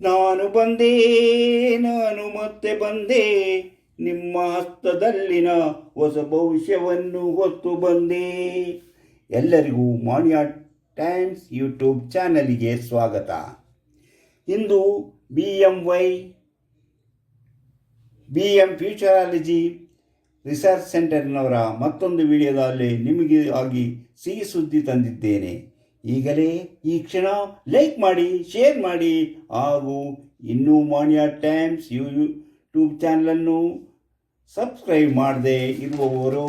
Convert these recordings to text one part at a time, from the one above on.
ನಾನು ಬಂದೆ, ನಾನು ಮತ್ತೆ ಬಂದೆ. ನಿಮ್ಮ ಹಸ್ತದಲ್ಲಿನ ಹೊಸ ಭವಿಷ್ಯವನ್ನು ಹೊತ್ತು ಬಂದೆ. ಎಲ್ಲರಿಗೂ ಮಾಣಿಯಾ ಟೈಮ್ಸ್ ಯೂಟ್ಯೂಬ್ ಚಾನಲಿಗೆ ಸ್ವಾಗತ. ಇಂದು B M Y B M futurology research ಸೆಂಟರ್ನವರ ಮತ್ತೊಂದು ವಿಡಿಯೋದಲ್ಲಿ ನಿಮಗೆ ಆಗಿ ಸಿಹಿ ಸುದ್ದಿ ತಂದಿದ್ದೇನೆ. ಈಗಲೇ ಈ ಕ್ಷಣ ಲೈಕ್ ಮಾಡಿ, ಶೇರ್ ಮಾಡಿ, ಹಾಗೂ ಇನ್ನೂ ಮಾನ್ಯ ಟೈಮ್ಸ್ ಯೂಟ್ಯೂಬ್ ಚಾನಲನ್ನು ಸಬ್ಸ್ಕ್ರೈಬ್ ಮಾಡದೆ ಇರುವವರು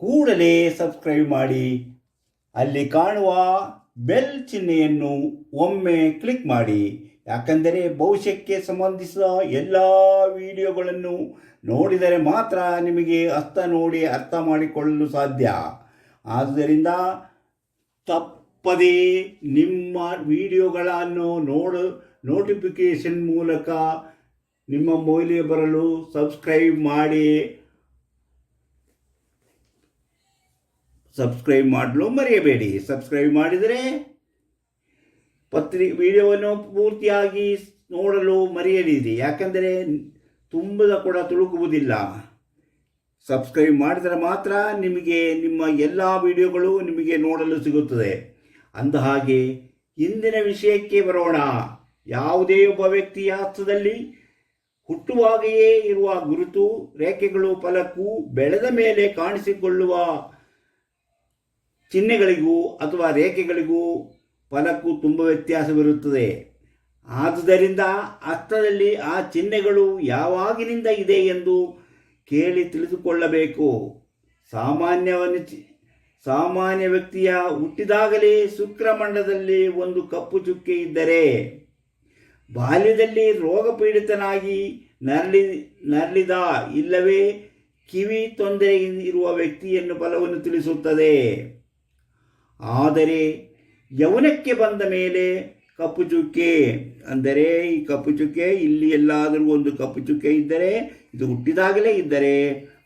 ಕೂಡಲೇ ಸಬ್ಸ್ಕ್ರೈಬ್ ಮಾಡಿ, ಅಲ್ಲಿ ಕಾಣುವ ಬೆಲ್ ಚಿಹ್ನೆಯನ್ನು ಒಮ್ಮೆ ಕ್ಲಿಕ್ ಮಾಡಿ. ಯಾಕಂದರೆ ಭವಿಷ್ಯಕ್ಕೆ ಸಂಬಂಧಿಸಿದ ಎಲ್ಲ ವಿಡಿಯೋಗಳನ್ನು ನೋಡಿದರೆ ಮಾತ್ರ ನಿಮಗೆ ಅರ್ಥ ನೋಡಿ, ಅರ್ಥ ಮಾಡಿಕೊಳ್ಳಲು ಸಾಧ್ಯ. ಆದ್ದರಿಂದ ತಪ್ಪದೇ ನಿಮ್ಮ ವಿಡಿಯೋಗಳನ್ನು ನೋಡು ನೋಟಿಫಿಕೇಷನ್ ಮೂಲಕ ನಿಮ್ಮ ಮೌಲ್ಯ ಬರಲು ಸಬ್ಸ್ಕ್ರೈಬ್ ಮಾಡಿ. ಸಬ್ಸ್ಕ್ರೈಬ್ ಮಾಡಲು ಮರೆಯಬೇಡಿ. ಸಬ್ಸ್ಕ್ರೈಬ್ ಮಾಡಿದರೆ ಪತ್ರಿ, ವಿಡಿಯೋವನ್ನು ಪೂರ್ತಿಯಾಗಿ ನೋಡಲು ಮರೆಯಲಿದೆ ಯಾಕೆಂದರೆ, ತುಂಬದ ಕೂಡ ತುಳುಕುವುದಿಲ್ಲ. ಸಬ್ಸ್ಕ್ರೈಬ್ ಮಾಡಿದರೆ ಮಾತ್ರ ನಿಮಗೆ ನಿಮ್ಮ ಎಲ್ಲ ವಿಡಿಯೋಗಳು ನಿಮಗೆ ನೋಡಲು ಸಿಗುತ್ತದೆ. ಅಂದ ಹಾಗೆ ಇಂದಿನ ವಿಷಯಕ್ಕೆ ಬರೋಣ. ಯಾವುದೇ ಒಬ್ಬ ವ್ಯಕ್ತಿಯ ಹಸ್ತದಲ್ಲಿ ಹುಟ್ಟುವಾಗೆಯೇ ಇರುವ ಗುರುತು, ರೇಖೆಗಳು ಫಲಕ್ಕೂ ಬೆಳೆದ ಮೇಲೆ ಕಾಣಿಸಿಕೊಳ್ಳುವ ಚಿಹ್ನೆಗಳಿಗೂ ಅಥವಾ ರೇಖೆಗಳಿಗೂ ಫಲಕ್ಕೂ ತುಂಬ ವ್ಯತ್ಯಾಸವಿರುತ್ತದೆ. ಆದುದರಿಂದ ಹಸ್ತದಲ್ಲಿ ಆ ಚಿಹ್ನೆಗಳು ಯಾವಾಗಿನಿಂದ ಇದೆ ಎಂದು ಕೇಳಿ ತಿಳಿದುಕೊಳ್ಳಬೇಕು. ಸಾಮಾನ್ಯವನ್ನು ಸಾಮಾನ್ಯ ವ್ಯಕ್ತಿಯ ಹುಟ್ಟಿದಾಗಲೇ ಶುಕ್ರಮಂಡದಲ್ಲಿ ಒಂದು ಕಪ್ಪು ಚುಕ್ಕೆ ಇದ್ದರೆ, ಬಾಲ್ಯದಲ್ಲಿ ರೋಗಪೀಡಿತನಾಗಿ ನರಳಿ, ನರಳಿದ ಇಲ್ಲವೇ ಕಿವಿ ತೊಂದರೆ ಇರುವ ವ್ಯಕ್ತಿಯನ್ನು ಫಲವನ್ನು ತಿಳಿಸುತ್ತದೆ. ಆದರೆ ಯೌನಕ್ಕೆ ಬಂದ ಮೇಲೆ ಕಪ್ಪು ಚುಕ್ಕೆ, ಅಂದರೆ ಈ ಕಪ್ಪು ಚುಕ್ಕೆ, ಇಲ್ಲಿ ಎಲ್ಲಾದರೂ ಒಂದು ಕಪ್ಪು ಚುಕ್ಕೆ ಇದ್ದರೆ ಇದು ಹುಟ್ಟಿದಾಗಲೇ ಇದ್ದರೆ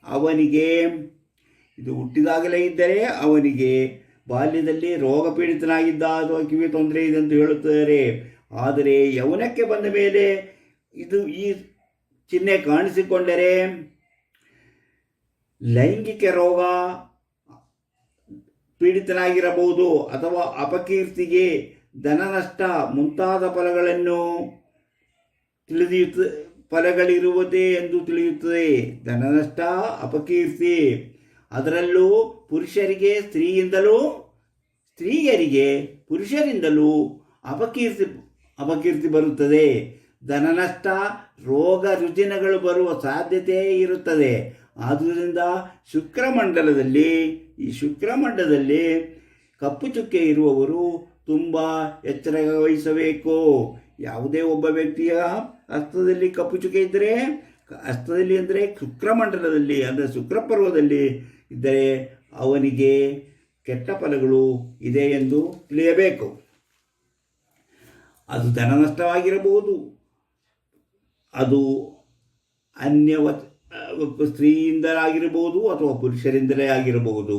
ಅವನಿಗೆ, ಇದು ಹುಟ್ಟಿದಾಗಲೇ ಇದ್ದರೆ ಅವನಿಗೆ ಬಾಲ್ಯದಲ್ಲಿ ರೋಗ ಪೀಡಿತನಾಗಿದ್ದ ಅಥವಾ ಕಿವಿ ತೊಂದರೆ ಇದೆ ಅಂತ ಹೇಳುತ್ತಾರೆ. ಆದರೆ ಯೌವನಕ್ಕೆ ಬಂದ ಮೇಲೆ ಇದು ಈ ಚಿಹ್ನೆ ಕಾಣಿಸಿಕೊಂಡರೆ ಲೈಂಗಿಕ ರೋಗ ಪೀಡಿತನಾಗಿರಬಹುದು ಅಥವಾ ಅಪಕೀರ್ತಿಗೆ ಧನನಷ್ಟ ಮುಂತಾದ ಫಲಗಳನ್ನು ತಿಳಿದಿರುತ್ತ ಫಲಗಳಿರುವುದೇ ಎಂದು ತಿಳಿಯುತ್ತದೆ. ಧನನಷ್ಟ ಅಪಕೀರ್ತಿ. ಅದರಲ್ಲೂ ಪುರುಷರಿಗೆ ಸ್ತ್ರೀಯಿಂದಲೂ, ಸ್ತ್ರೀಯರಿಗೆ ಪುರುಷರಿಂದಲೂ ಅಪಕೀರ್ತಿ ಅಪಕೀರ್ತಿ ಬರುತ್ತದೆ. ಧನನಷ್ಟ, ರೋಗ ರುಜಿನಗಳು ಬರುವ ಸಾಧ್ಯತೆ ಇರುತ್ತದೆ. ಆದುದರಿಂದ ಶುಕ್ರಮಂಡಲದಲ್ಲಿ, ಈ ಶುಕ್ರಮಂಡಲದಲ್ಲಿ ಕಪ್ಪು ಚುಕ್ಕೆ ಇರುವವರು ತುಂಬ ಎಚ್ಚರ ವಹಿಸಬೇಕು ಯಾವುದೇ ಒಬ್ಬ ವ್ಯಕ್ತಿಯ ಹಸ್ತದಲ್ಲಿ ಕಪ್ಪು ಚುಕ್ಕೆ ಇದ್ದರೆ ಹಸ್ತದಲ್ಲಿ ಅಂದರೆ ಶುಕ್ರಮಂಡಲದಲ್ಲಿ, ಅಂದರೆ ಶುಕ್ರಪರ್ವದಲ್ಲಿ ಇದ್ದರೆ ಅವನಿಗೆ ಕೆಟ್ಟ ಫಲಗಳು ಇದೆ ಎಂದು ತಿಳಿಯಬೇಕು. ಅದು ಧನ ನಷ್ಟವಾಗಿರಬಹುದು ಅದು ಅನ್ಯವ ಸ್ತ್ರೀಯಿಂದಲಾಗಿರಬಹುದು ಅಥವಾ ಪುರುಷರಿಂದಲೇ ಆಗಿರಬಹುದು.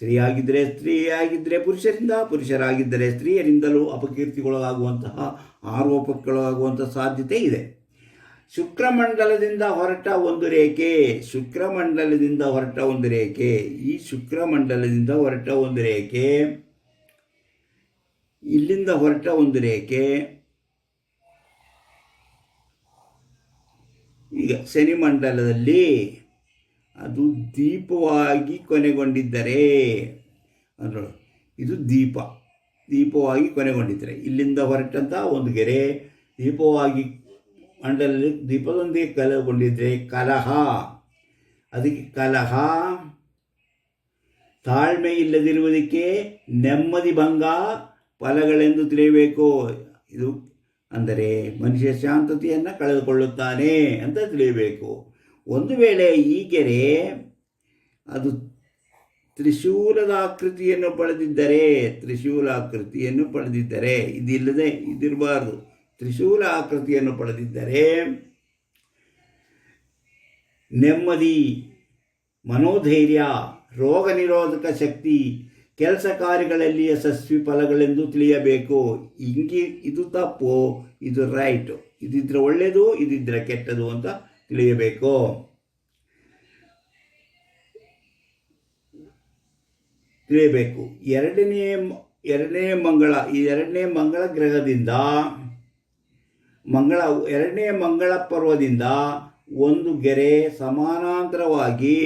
ಸ್ತ್ರೀ ಆಗಿದ್ದರೆ ಸ್ತ್ರೀ ಆಗಿದ್ದರೆ ಪುರುಷರಿಂದ, ಪುರುಷರಾಗಿದ್ದರೆ ಸ್ತ್ರೀಯರಿಂದಲೂ ಅಪಕೀರ್ತಿಗೊಳಗಾಗುವಂತಹ ಆರೋಪಕ್ಕೊಳಗಾಗುವಂಥ ಸಾಧ್ಯತೆ ಇದೆ. ಶುಕ್ರಮಂಡಲದಿಂದ ಹೊರಟ ಒಂದು ರೇಖೆ, ಶುಕ್ರಮಂಡಲದಿಂದ ಹೊರಟ ಒಂದು ರೇಖೆ, ಈ ಶುಕ್ರಮಂಡಲದಿಂದ ಹೊರಟ ಒಂದು ರೇಖೆ, ಇಲ್ಲಿಂದ ಹೊರಟ ಒಂದು ರೇಖೆ, ಈಗ ಶನಿ ಮಂಡಲದಲ್ಲಿ ಅದು ದೀಪವಾಗಿ ಕೊನೆಗೊಂಡಿದ್ದರೆ ಅಂದ್ರೆ ಇದು ದೀಪ, ದೀಪವಾಗಿ ಕೊನೆಗೊಂಡಿದ್ದರೆ, ಇಲ್ಲಿಂದ ಹೊರಟಂಥ ಒಂದು ಗೆರೆ, ದೀಪವಾಗಿ ಮಂಡಲದಲ್ಲಿ ದೀಪದೊಂದಿಗೆ ಕಲಗೊಂಡಿದ್ದರೆ ಕಲಹ. ಅದಕ್ಕೆ ಕಲಹ, ತಾಳ್ಮೆ ಇಲ್ಲದಿರುವುದಕ್ಕೆ ನೆಮ್ಮದಿ ಭಂಗ, ಫಲಗಳೆಂದು ತಿಳಿಯಬೇಕು. ಇದು ಅಂದರೆ ಮನುಷ್ಯ ಶಾಂತತೆಯನ್ನು ಕಳೆದುಕೊಳ್ಳುತ್ತಾನೆ ಅಂತ ತಿಳಿಯಬೇಕು. ಒಂದು ವೇಳೆ ಈ ಗೆರೆ ಅದು ತ್ರಿಶೂಲದ ಆಕೃತಿಯನ್ನು ಪಡೆದಿದ್ದರೆ ತ್ರಿಶೂಲ ಆಕೃತಿಯನ್ನು ಪಡೆದಿದ್ದರೆ, ಇದಿಲ್ಲದೆ ಇದಿರಬಾರ್ದು. ತ್ರಿಶೂಲ ಆಕೃತಿಯನ್ನು ಪಡೆದಿದ್ದರೆ ನೆಮ್ಮದಿ, ಮನೋಧೈರ್ಯ, ರೋಗ ನಿರೋಧಕ ಶಕ್ತಿ, ಕೆಲಸ ಕಾರ್ಯಗಳಲ್ಲಿ ಯಶಸ್ವಿ ಫಲಗಳೆಂದು ತಿಳಿಯಬೇಕು. ಹಿಂಗೆ ಇದು ತಪ್ಪು, ಇದು ರೈಟು. ಇದಿದ್ರೆ ಒಳ್ಳೆಯದು ಇದಿದ್ರೆ ಕೆಟ್ಟದು ಅಂತ ತಿಳಿಯಬೇಕು ತಿಳಿಯಬೇಕು ಎರಡನೇ ಎರಡನೇ ಮಂಗಳ, ಈ ಎರಡನೇ ಮಂಗಳ ಗ್ರಹದಿಂದ, ಮಂಗಳ, ಎರಡನೇ ಮಂಗಳ ಪರ್ವದಿಂದ ಒಂದು ಗೆರೆ ಸಮಾನಾಂತರವಾಗಿ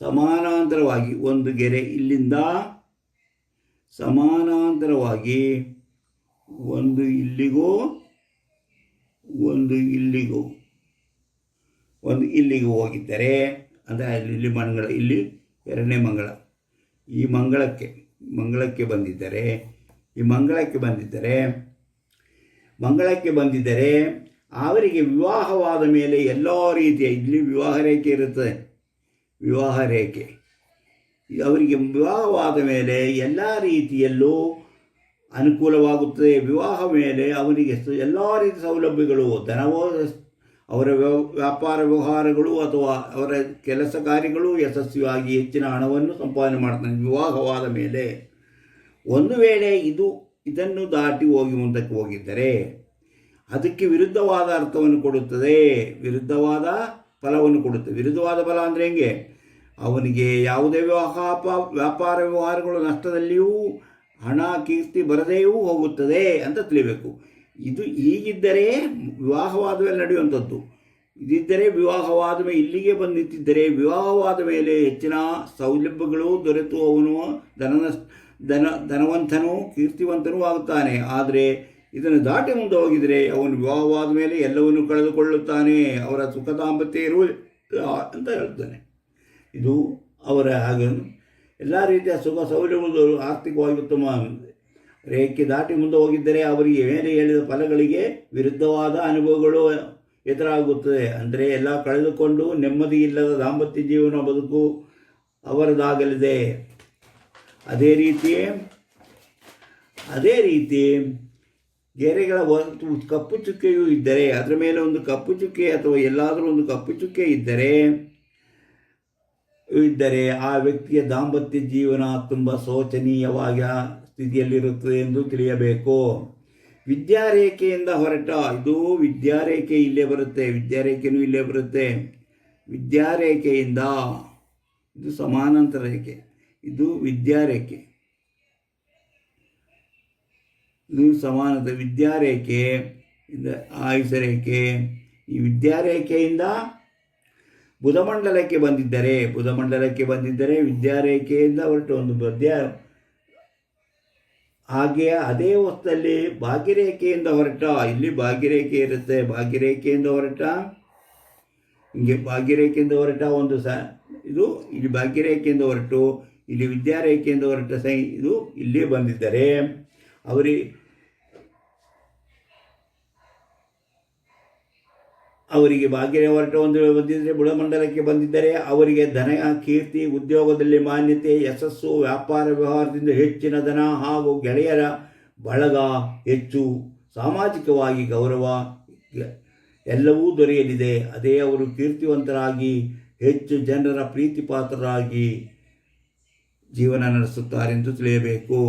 ಸಮಾನಾಂತರವಾಗಿ ಒಂದು ಗೆರೆ ಇಲ್ಲಿಂದ ಸಮಾನಾಂತರವಾಗಿ ಒಂದು ಇಲ್ಲಿಗೂ ಒಂದು ಇಲ್ಲಿಗೂ. ಒಂದು ಇಲ್ಲಿಗೆ ಹೋಗಿದ್ದರೆ ಅಂದರೆ ಇಲ್ಲಿ ಮಂಗಳ ಇಲ್ಲಿ ಎರಡನೇ ಮಂಗಳ. ಈ ಮಂಗಳಕ್ಕೆ ಮಂಗಳಕ್ಕೆ ಬಂದಿದ್ದರೆ, ಈ ಮಂಗಳಕ್ಕೆ ಬಂದಿದ್ದರೆ ಮಂಗಳಕ್ಕೆ ಬಂದಿದ್ದರೆ ಅವರಿಗೆ ವಿವಾಹವಾದ ಮೇಲೆ ಎಲ್ಲ ರೀತಿಯ, ಇಲ್ಲಿ ವಿವಾಹ ರೇಖೆ ಇರುತ್ತದೆ ವಿವಾಹ ರೇಖೆ. ಅವರಿಗೆ ವಿವಾಹವಾದ ಮೇಲೆ ಎಲ್ಲ ರೀತಿಯಲ್ಲೂ ಅನುಕೂಲವಾಗುತ್ತದೆ ವಿವಾಹ ಮೇಲೆ ಅವರಿಗೆ ಎಲ್ಲ ರೀತಿಯ ಸೌಲಭ್ಯಗಳು, ಧನವೋ ಅವರ ವ್ಯಾಪಾರ ವ್ಯವಹಾರಗಳು ಅಥವಾ ಅವರ ಕೆಲಸ ಕಾರ್ಯಗಳು ಯಶಸ್ವಿಯಾಗಿ ಹೆಚ್ಚಿನ ಹಣವನ್ನು ಸಂಪಾದನೆ ಮಾಡ್ತಾನೆ. ವಿವಾಹವಾದ ಮೇಲೆ ಒಂದು ವೇಳೆ ಇದು, ಇದನ್ನು ದಾಟಿ ಹೋಗಿ ಮುಂದಕ್ಕೆ ಹೋಗಿದ್ದರೆ ಅದಕ್ಕೆ ವಿರುದ್ಧವಾದ ಅರ್ಥವನ್ನು ಕೊಡುತ್ತದೆ. ವಿರುದ್ಧವಾದ ಫಲವನ್ನು ಕೊಡುತ್ತದೆ ವಿರುದ್ಧವಾದ ಫಲ ಅಂದರೆ ಹೆಂಗೆ? ಅವನಿಗೆ ಯಾವುದೇ ವ್ಯಾಪಾರ ವ್ಯಾಪಾರ ವ್ಯವಹಾರಗಳು ನಷ್ಟದಲ್ಲಿಯೂ ಹಣ, ಕೀರ್ತಿ ಬರದೆಯೂ ಹೋಗುತ್ತದೆ ಅಂತ ತಿಳಿಬೇಕು. ಇದು ಈಗಿದ್ದರೆ ವಿವಾಹವಾದ ಮೇಲೆ ನಡೆಯುವಂಥದ್ದು. ಇದಿದ್ದರೆ ವಿವಾಹವಾದ ಮೇಲೆ ಇಲ್ಲಿಗೆ ಬಂದು ನಿಂತಿದ್ದರೆ ವಿವಾಹವಾದ ಮೇಲೆ ಹೆಚ್ಚಿನ ಸೌಲಭ್ಯಗಳು ದೊರೆತು ಅವನು ಧನ ಧನ ಧನವಂತನೂ ಕೀರ್ತಿವಂತನೂ ಆಗುತ್ತಾನೆ ಆದರೆ ಇದನ್ನು ದಾಟಿ ಮುಂದೆ ಹೋಗಿದರೆ ಅವನು ವಿವಾಹವಾದ ಮೇಲೆ ಎಲ್ಲವನ್ನು ಕಳೆದುಕೊಳ್ಳುತ್ತಾನೆ. ಅವರ ಸುಖ ದಾಂಪತ್ಯ ಇರುವುದಿಲ್ಲ ಅಂತ ಹೇಳ್ತಾನೆ. ಇದು ಅವರ ಹಾಗೆ. ಎಲ್ಲ ರೀತಿಯ ಸುಖ ಸೌಲಭ್ಯಗಳು ಆರ್ಥಿಕವಾಗಿ ಉತ್ತಮ ರೇಖೆ ದಾಟಿ ಮುಂದೆ ಹೋಗಿದ್ದರೆ ಅವರಿಗೆ ಏನೇ ಹೇಳಿದ ಫಲಗಳಿಗೆ ವಿರುದ್ಧವಾದ ಅನುಭವಗಳು ಎದುರಾಗುತ್ತದೆ. ಅಂದರೆ ಎಲ್ಲ ಕಳೆದುಕೊಂಡು ನೆಮ್ಮದಿ ಇಲ್ಲದ ದಾಂಪತ್ಯ ಜೀವನ ಬದುಕು ಅವರದಾಗಲಿದೆ. ಅದೇ ರೀತಿ ಅದೇ ರೀತಿ ಗೆರೆಗಳ ಒಂದು ಕಪ್ಪು ಚುಕ್ಕೆಯೂ ಇದ್ದರೆ, ಅದರ ಮೇಲೆ ಒಂದು ಕಪ್ಪು ಚುಕ್ಕೆ ಅಥವಾ ಎಲ್ಲಾದರೂ ಒಂದು ಕಪ್ಪು ಚುಕ್ಕೆ ಇದ್ದರೆ ಇದ್ದರೆ ಆ ವ್ಯಕ್ತಿಯ ದಾಂಪತ್ಯ ಜೀವನ ತುಂಬ ಶೋಚನೀಯವಾಗಿ ಸ್ಥಿತಿಯಲ್ಲಿರುತ್ತದೆ ಎಂದು ತಿಳಿಯಬೇಕು. ವಿದ್ಯಾರೇಖೆಯಿಂದ ಹೊರಟ, ಇದು ವಿದ್ಯಾರೇಖೆ ಇಲ್ಲೇ ಬರುತ್ತೆ, ವಿದ್ಯಾರೇಖೆನೂ ಇಲ್ಲೇ ಬರುತ್ತೆ. ವಿದ್ಯಾರೇಖೆಯಿಂದ, ಇದು ಸಮಾನಾಂತರ ರೇಖೆ, ಇದು ವಿದ್ಯಾರೇಖೆ. ಇದು ಸಮಾನತೆ, ವಿದ್ಯಾರೇಖೆ, ಇಂದ ಆಯುಷ ರೇಖೆ. ಈ ವಿದ್ಯಾರೇಖೆಯಿಂದ ಬುಧಮಂಡಲಕ್ಕೆ ಬಂದಿದ್ದರೆ ಬುಧಮಂಡಲಕ್ಕೆ ಬಂದಿದ್ದರೆ ವಿದ್ಯಾರೇಖೆಯಿಂದ ಹೊರಟು ಒಂದು ಮಧ್ಯ ಹಾಗೆಯೇ ಅದೇ ಹೊತ್ತಲ್ಲಿ ಭಾಗ್ಯರೇಖೆಯಿಂದ ಹೊರಟ. ಇಲ್ಲಿ ಭಾಗ್ಯರೇಖೆ ಇರುತ್ತೆ. ಭಾಗ್ಯರೇಖೆಯಿಂದ ಹೊರಟ. ಹಿಂಗೆ ಭಾಗ್ಯರೇಖೆಯಿಂದ ಹೊರಟ ಒಂದು ಸ, ಇದು ಇಲ್ಲಿ ಭಾಗ್ಯರೇಖೆಯಿಂದ ಹೊರಟು, ಇಲ್ಲಿ ವಿದ್ಯಾರೇಖೆಯಿಂದ ಹೊರಟ ಸೈ, ಇದು ಇಲ್ಲಿ ಬಂದಿದ್ದರೆ, ಅವರಿ ಅವರಿಗೆ ಭಾಗ್ಯ ಹೊರಟು ಒಂದು ಬಂದಿದ್ದರೆ ಬುಡಮಂಡಲಕ್ಕೆ ಬಂದಿದ್ದರೆ ಅವರಿಗೆ ಧನ, ಕೀರ್ತಿ, ಉದ್ಯೋಗದಲ್ಲಿ ಮಾನ್ಯತೆ, ಯಶಸ್ಸು, ವ್ಯಾಪಾರ ವ್ಯವಹಾರದಿಂದ ಹೆಚ್ಚಿನ ಧನ ಹಾಗೂ ಗೆಳೆಯರ ಬಳಗ ಹೆಚ್ಚು. ಸಾಮಾಜಿಕವಾಗಿ ಗೌರವ ಎಲ್ಲವೂ ದೊರೆಯಲಿದೆ. ಅದೇ ಅವರು ಕೀರ್ತಿವಂತರಾಗಿ, ಹೆಚ್ಚು ಜನರ ಪ್ರೀತಿಪಾತ್ರರಾಗಿ ಜೀವನ ನಡೆಸುತ್ತಾರೆಂದು ತಿಳಿಯಬೇಕು.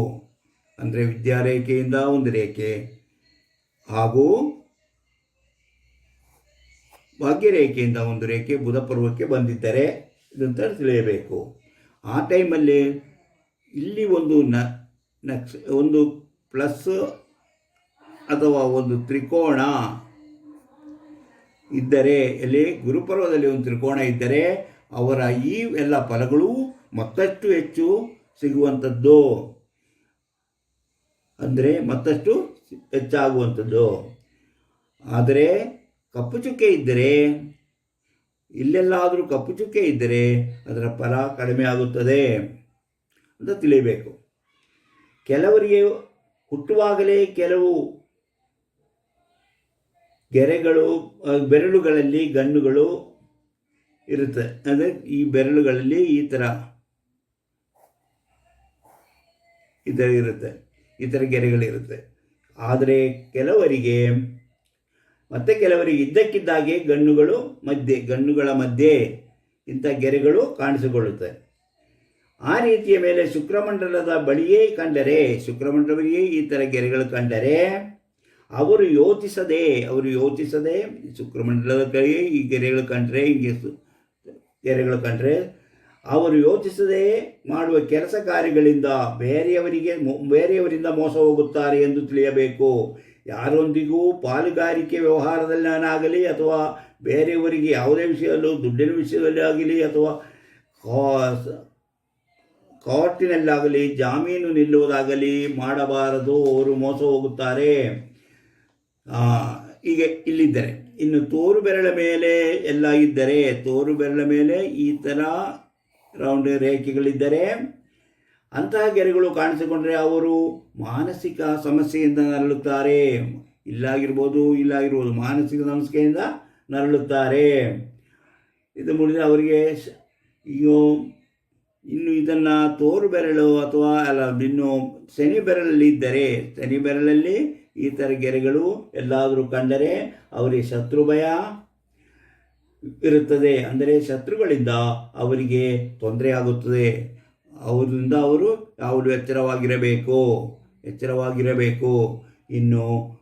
ಅಂದರೆ ವಿದ್ಯಾರೇಖೆಯಿಂದ ಒಂದು ರೇಖೆ ಹಾಗೂ ಭಾಗ್ಯರೇಖೆಯಿಂದ ಒಂದು ರೇಖೆ ಬುಧ ಪರ್ವಕ್ಕೆ ಬಂದಿದ್ದರೆ ಇದಂತ ತಿಳಿಯಬೇಕು. ಆ ಟೈಮಲ್ಲಿ ಇಲ್ಲಿ ಒಂದು ನ, ನಕ್ಷ, ಒಂದು ಪ್ಲಸ್ ಅಥವಾ ಒಂದು ತ್ರಿಕೋಣ ಇದ್ದರೆ, ಎಲ್ಲಿ ಗುರುಪರ್ವದಲ್ಲಿ ಒಂದು ತ್ರಿಕೋಣ ಇದ್ದರೆ ಅವರ ಈ ಎಲ್ಲ ಫಲಗಳು ಮತ್ತಷ್ಟು ಹೆಚ್ಚು ಸಿಗುವಂಥದ್ದು. ಅಂದರೆ ಮತ್ತಷ್ಟು ಹೆಚ್ಚಾಗುವಂಥದ್ದು. ಆದರೆ ಕಪ್ಪು ಚುಕ್ಕೆ ಇದ್ದರೆ, ಇಲ್ಲೆಲ್ಲಾದರೂ ಕಪ್ಪು ಚುಕ್ಕೆ ಇದ್ದರೆ ಅದರ ಫಲ ಕಡಿಮೆ ಆಗುತ್ತದೆ ಅಂತ ತಿಳಿಯಬೇಕು. ಕೆಲವರಿಗೆ ಹುಟ್ಟುವಾಗಲೇ ಕೆಲವು ಗೆರೆಗಳು ಬೆರಳುಗಳಲ್ಲಿ ಗಣ್ಣುಗಳು ಇರುತ್ತೆ. ಅಂದರೆ ಈ ಬೆರಳುಗಳಲ್ಲಿ ಈ ಥರ ಈ ಇರುತ್ತೆ. ಈ ಥರ ಗೆರೆಗಳಿರುತ್ತೆ. ಆದರೆ ಕೆಲವರಿಗೆ ಮತ್ತೆ ಕೆಲವರಿಗೆ ಇದ್ದಕ್ಕಿದ್ದಾಗೆ ಗಣ್ಣುಗಳು ಮಧ್ಯೆ, ಗಣ್ಣುಗಳ ಮಧ್ಯೆ ಇಂಥ ಗೆರೆಗಳು ಕಾಣಿಸಿಕೊಳ್ಳುತ್ತವೆ. ಆ ರೀತಿಯ ಮೇಲೆ ಶುಕ್ರಮಂಡಲದ ಬಳಿಯೇ ಕಂಡರೆ ಶುಕ್ರಮಂಡಲವರಿಗೆ ಈ ಥರ ಗೆರೆಗಳು ಕಂಡರೆ, ಅವರು ಯೋಚಿಸದೆ ಅವರು ಯೋಚಿಸದೆ ಶುಕ್ರಮಂಡಲದ ಕಡೆಗೆ ಈ ಗೆರೆಗಳು ಕಂಡ್ರೆ, ಹಿಂಗೆ ಗೆರೆಗಳು ಕಂಡ್ರೆ, ಅವರು ಯೋಚಿಸದೆ ಮಾಡುವ ಕೆಲಸ ಕಾರ್ಯಗಳಿಂದ ಬೇರೆಯವರಿಗೆ ಬೇರೆಯವರಿಂದ ಮೋಸ ಹೋಗುತ್ತಾರೆ ಎಂದು ತಿಳಿಯಬೇಕು. ಯಾರೊಂದಿಗೂ ಪಾಲುಗಾರಿಕೆ ವ್ಯವಹಾರದಲ್ಲಾಗಲಿ ಅಥವಾ ಬೇರೆಯವರಿಗೆ ಯಾವುದೇ ವಿಷಯದಲ್ಲೂ, ದುಡ್ಡಿನ ವಿಷಯದಲ್ಲಿ ಆಗಲಿ ಅಥವಾ ಕೋರ್ಟಿನಲ್ಲಾಗಲಿ ಜಾಮೀನು ನಿಲ್ಲುವುದಾಗಲಿ ಮಾಡಬಾರದು. ಅವರು ಮೋಸ ಹೋಗುತ್ತಾರೆ. ಹೀಗೆ ಇಲ್ಲಿದ್ದರೆ. ಇನ್ನು ತೋರು ಬೆರಳ ಮೇಲೆ ಎಲ್ಲ ಇದ್ದರೆ, ತೋರು ಬೆರಳ ಮೇಲೆ ಈ ಥರ ರೌಂಡ್ ರೇಖೆಗಳಿದ್ದರೆ ಅಂತಹ ಗೆರೆಗಳು ಕಾಣಿಸಿಕೊಂಡರೆ ಅವರು ಮಾನಸಿಕ ಸಮಸ್ಯೆಯಿಂದ ನರಳುತ್ತಾರೆ. ಇಲ್ಲಾಗಿರ್ಬೋದು ಇಲ್ಲಾಗಿರ್ಬೋದು, ಮಾನಸಿಕ ಸಮಸ್ಯೆಯಿಂದ ನರಳುತ್ತಾರೆ. ಇದು ಮುಗಿದ್ರೆ ಅವರಿಗೆ ಅಯ್ಯೋ, ಇನ್ನು ಇದನ್ನು ತೋರು ಬೆರಳು ಅಥವಾ ಅಲ್ಲ, ಇನ್ನು ಶನಿ ಬೆರಳಲ್ಲಿ ಇದ್ದರೆ, ಶನಿ ಬೆರಳಲ್ಲಿ ಈ ಥರ ಗೆರೆಗಳು ಎಲ್ಲಾದರೂ ಕಂಡರೆ ಅವರಿಗೆ ಶತ್ರು ಭಯ ಇರುತ್ತದೆ. ಅಂದರೆ ಶತ್ರುಗಳಿಂದ ಅವರಿಗೆ ತೊಂದರೆ ಆಗುತ್ತದೆ. ಅವರಿಂದ ಅವರು ಯಾವುದು ಎಚ್ಚರವಾಗಿರಬೇಕು? ಎಚ್ಚರವಾಗಿರಬೇಕು. ಇನ್ನು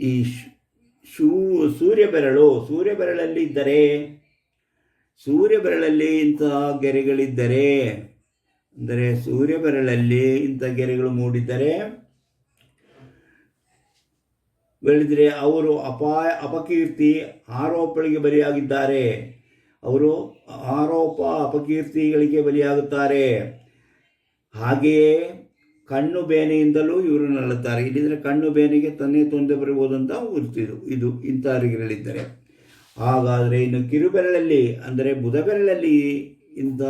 ಈ ಶ್- ಸೂರ್ಯ ಬೆರಳು, ಸೂರ್ಯ ಬೆರಳಲ್ಲಿ ಇದ್ದರೆ ಸೂರ್ಯ ಬೆರಳಲ್ಲಿ ಇಂತಹ ಗೆರೆಗಳಿದ್ದರೆ, ಅಂದರೆ ಸೂರ್ಯ ಬೆರಳಲ್ಲಿ ಇಂಥ ಗೆರೆಗಳು ಮೂಡಿದ್ದರೆ, ಬೆಳೆದರೆ ಅವರು ಅಪಾಯ, ಅಪಕೀರ್ತಿ, ಆರೋಪಗಳಿಗೆ ಬಲಿಯಾಗಿದ್ದಾರೆ. ಅವರು ಆರೋಪ ಅಪಕೀರ್ತಿಗಳಿಗೆ ಬಲಿಯಾಗುತ್ತಾರೆ. ಹಾಗೆಯೇ ಕಣ್ಣು ಬೇನೆಯಿಂದಲೂ ಇವರು ನರಳುತ್ತಾರೆ. ಇಲ್ಲಿದ್ರೆ ಕಣ್ಣು ಬೇನೆಗೆ ತನ್ನೇ ತೊಂದರೆ ಬರಬಹುದು ಅಂತ ಗುರುತಿದು ಇದು ಇಂಥವರಿಗಳಿದ್ದರೆ ಹಾಗಾದರೆ ಇನ್ನು ಕಿರುಬೆರಳಲ್ಲಿ, ಅಂದರೆ ಬುಧ ಬೆರಳಲ್ಲಿ ಇಂಥ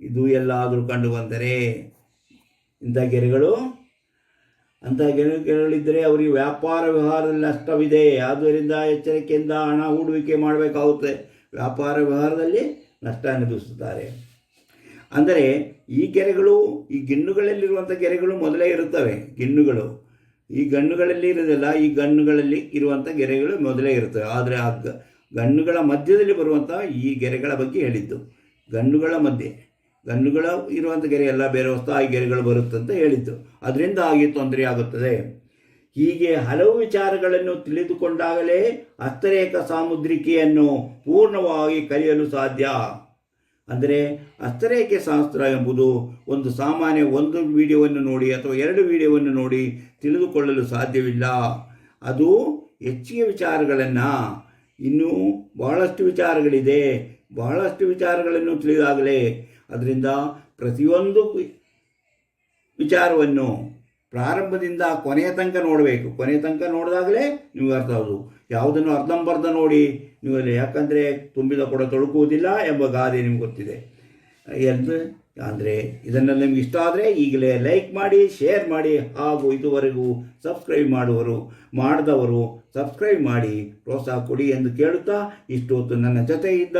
ಇದು ಎಲ್ಲಾದರೂ ಕಂಡು ಬಂದರೆ ಇಂಥ ಗೆರೆಗಳು, ಅಂಥ ಗೆರೆ, ಗೆರೆಗಳಿದ್ದರೆ ಅವರಿಗೆ ವ್ಯಾಪಾರ ವ್ಯವಹಾರದಲ್ಲಿ ನಷ್ಟವಿದೆ. ಆದ್ದರಿಂದ ಎಚ್ಚರಿಕೆಯಿಂದ ಹಣ ಹೂಡುವಿಕೆ ಮಾಡಬೇಕಾಗುತ್ತೆ. ವ್ಯಾಪಾರ ವ್ಯವಹಾರದಲ್ಲಿ ನಷ್ಟ ಅನುಭವಿಸುತ್ತಾರೆ. ಅಂದರೆ ಈ ಗೆರೆಗಳು, ಈ ಗಿಣ್ಣುಗಳಲ್ಲಿರುವಂಥ ಗೆರೆಗಳು ಮೊದಲೇ ಇರುತ್ತವೆ, ಗಿಣ್ಣುಗಳು. ಈ ಗಣ್ಣುಗಳಲ್ಲಿ ಇರೋದಿಲ್ಲ ಈ ಗಣ್ಣುಗಳಲ್ಲಿ ಇರುವಂಥ ಗೆರೆಗಳು ಮೊದಲೇ ಇರುತ್ತವೆ. ಆದರೆ ಆ ಗಣ್ಣುಗಳ ಮಧ್ಯದಲ್ಲಿ ಬರುವಂಥ ಈ ಗೆರೆಗಳ ಬಗ್ಗೆ ಹೇಳಿದ್ದು. ಗಣ್ಣುಗಳ ಮಧ್ಯೆ. ಗಣ್ಣುಗಳ ಇರುವಂಥ ಗೆರೆ ಎಲ್ಲ ಬೇರೆ ಈ ಗೆರೆಗಳು ಬರುತ್ತಂತ ಹೇಳಿದ್ದು. ಅದರಿಂದ ಆಗಿ ತೊಂದರೆ ಆಗುತ್ತದೆ ಹೀಗೆ ಹಲವು ವಿಚಾರಗಳನ್ನು ತಿಳಿದುಕೊಂಡಾಗಲೇ ಹಸ್ತರೇಖ ಸಾಮುದ್ರಿಕೆಯನ್ನು ಪೂರ್ಣವಾಗಿ ಕಲಿಯಲು ಸಾಧ್ಯ. ಅಂದರೆ ಹಸ್ತರೇಖೆ ಶಾಸ್ತ್ರ ಎಂಬುದು ಒಂದು ಸಾಮಾನ್ಯ ಒಂದು ವಿಡಿಯೋವನ್ನು ನೋಡಿ ಅಥವಾ ಎರಡು ವಿಡಿಯೋವನ್ನು ನೋಡಿ ತಿಳಿದುಕೊಳ್ಳಲು ಸಾಧ್ಯವಿಲ್ಲ. ಅದು ಹೆಚ್ಚಿಗೆ ವಿಚಾರಗಳನ್ನು ಇನ್ನೂ ಬಹಳಷ್ಟು ವಿಚಾರಗಳಿದೆ. ಬಹಳಷ್ಟು ವಿಚಾರಗಳನ್ನು ತಿಳಿದಾಗಲೇ ಅದರಿಂದ ಪ್ರತಿಯೊಂದು ವಿಚಾರವನ್ನು ಪ್ರಾರಂಭದಿಂದ ಕೊನೆಯ ತನಕ ನೋಡಬೇಕು. ಕೊನೆಯ ತನಕ ನೋಡಿದಾಗಲೇ ನಿಮಗೆ ಅರ್ಥ ಆಗೋದು. ಯಾವುದನ್ನು ಅರ್ಧಂಬರ್ಧ ನೋಡಿ ನೀವು ಯಾಕಂದರೆ ತುಂಬಿದ ಕೊಡ ತೊಳಕುವುದಿಲ್ಲ ಎಂಬ ಗಾದೆ ನಿಮ್ಗೆ ಗೊತ್ತಿದೆ. ಎಂದು ಅಂದರೆ ಇದನ್ನೆಲ್ಲ ನಿಮ್ಗೆ ಇಷ್ಟ ಆದರೆ ಈಗಲೇ ಲೈಕ್ ಮಾಡಿ ಶೇರ್ ಮಾಡಿ ಹಾಗೂ ಇದುವರೆಗೂ ಸಬ್ಸ್ಕ್ರೈಬ್ ಮಾಡುವರು ಮಾಡಿದವರು ಸಬ್ಸ್ಕ್ರೈಬ್ ಮಾಡಿ ಪ್ರೋತ್ಸಾಹ ಕೊಡಿ ಎಂದು ಕೇಳುತ್ತಾ ಇಷ್ಟು ಹೊತ್ತು ನನ್ನ ಜೊತೆ ಇದ್ದ